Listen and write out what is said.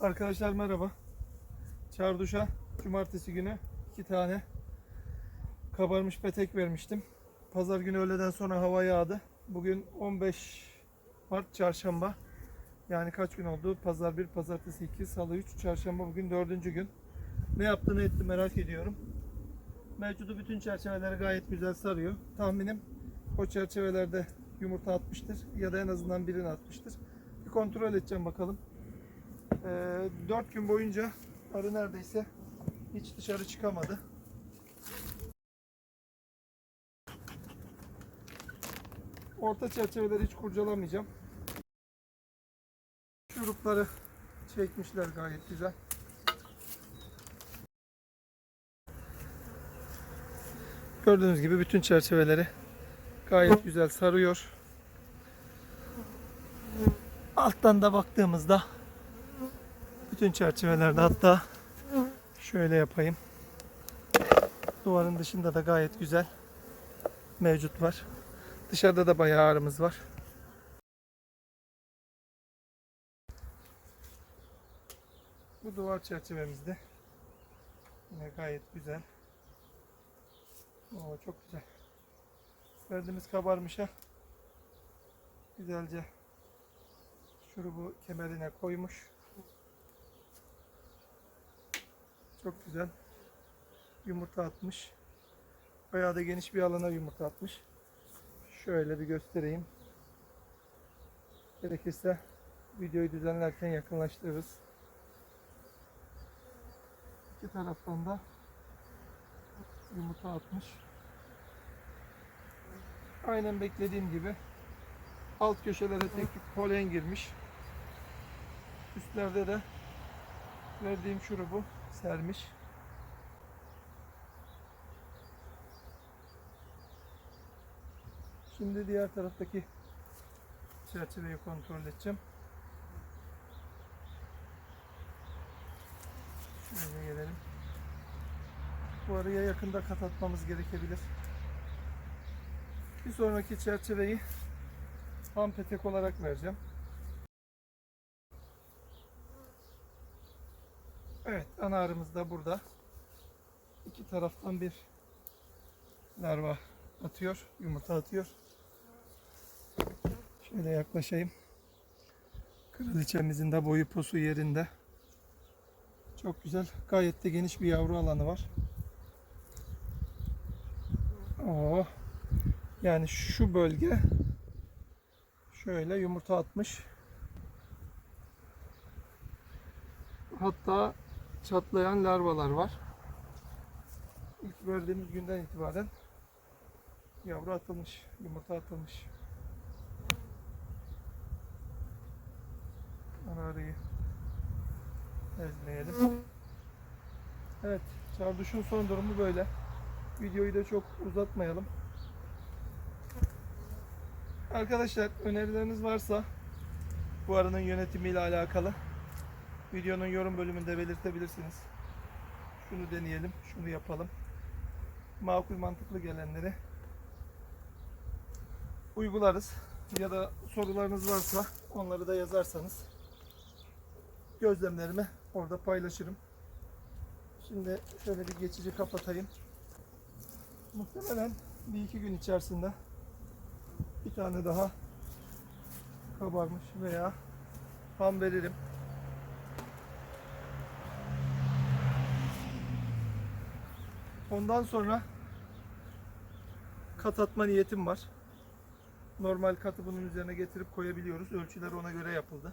Arkadaşlar merhaba. Çarduş'a cumartesi günü iki tane kabarmış petek vermiştim. Pazar günü öğleden sonra hava yağdı. Bugün 15 Mart çarşamba. Yani kaç gün oldu? Pazar 1, pazartesi 2, salı 3, çarşamba bugün 4. gün. Ne yaptı ne etti merak ediyorum. Mevcudu bütün çerçeveleri gayet güzel sarıyor. Tahminim o çerçevelerde yumurta atmıştır ya da en azından birini atmıştır. Bir kontrol edeceğim bakalım. 4 gün boyunca arı neredeyse hiç dışarı çıkamadı. Orta çerçeveleri hiç kurcalamayacağım. Şurupları çekmişler gayet güzel. Gördüğünüz gibi bütün çerçeveleri gayet güzel sarıyor. Alttan da baktığımızda bütün çerçevelerde hatta şöyle yapayım. Duvarın dışında da gayet güzel mevcut var. Dışarıda da bayağı ağrımız var. Bu duvar çerçevemizde yine gayet güzel. Oo, çok güzel. Verdiğimiz kabarmışa güzelce şurubu kemerine koymuş. Çok güzel. Yumurta atmış. Bayağı da geniş bir alana yumurta atmış. Şöyle bir göstereyim. Gerekirse videoyu düzenlerken yakınlaştırırız. İki taraftan da yumurta atmış. Aynen beklediğim gibi alt köşelere tek tük polen girmiş. Üstlerde de verdiğim şurubu sermiş. Şimdi diğer taraftaki çerçeveyi kontrol edeceğim. Şöyle gelelim. Bu araya yakında kat atmamız gerekebilir. Bir sonraki çerçeveyi ham petek olarak vereceğim. Evet, ana arımız da burada. İki taraftan bir larva atıyor, yumurta atıyor. Şöyle yaklaşayım. Kraliçemizin de boyu posu yerinde. Çok güzel. Gayet de geniş bir yavru alanı var. Oo. Yani şu bölge şöyle yumurta atmış. Hatta çatlayan larvalar var. İlk verdiğimiz günden itibaren yavru atılmış, yumurta atılmış. Ana arıyı ezmeyelim. Evet, çarduşun son durumu böyle. Videoyu da çok uzatmayalım. Arkadaşlar önerileriniz varsa bu arının yönetimiyle alakalı videonun yorum bölümünde belirtebilirsiniz. Şunu deneyelim, şunu yapalım. Makul mantıklı gelenleri uygularız. Ya da sorularınız varsa onları da yazarsanız gözlemlerimi orada paylaşırım. Şimdi şöyle bir geçici kapatayım. Muhtemelen bir iki gün içerisinde bir tane daha kabarmış veya ham veririm. Ondan sonra kat atma niyetim var. Normal katı bunun üzerine getirip koyabiliyoruz. Ölçüler ona göre yapıldı.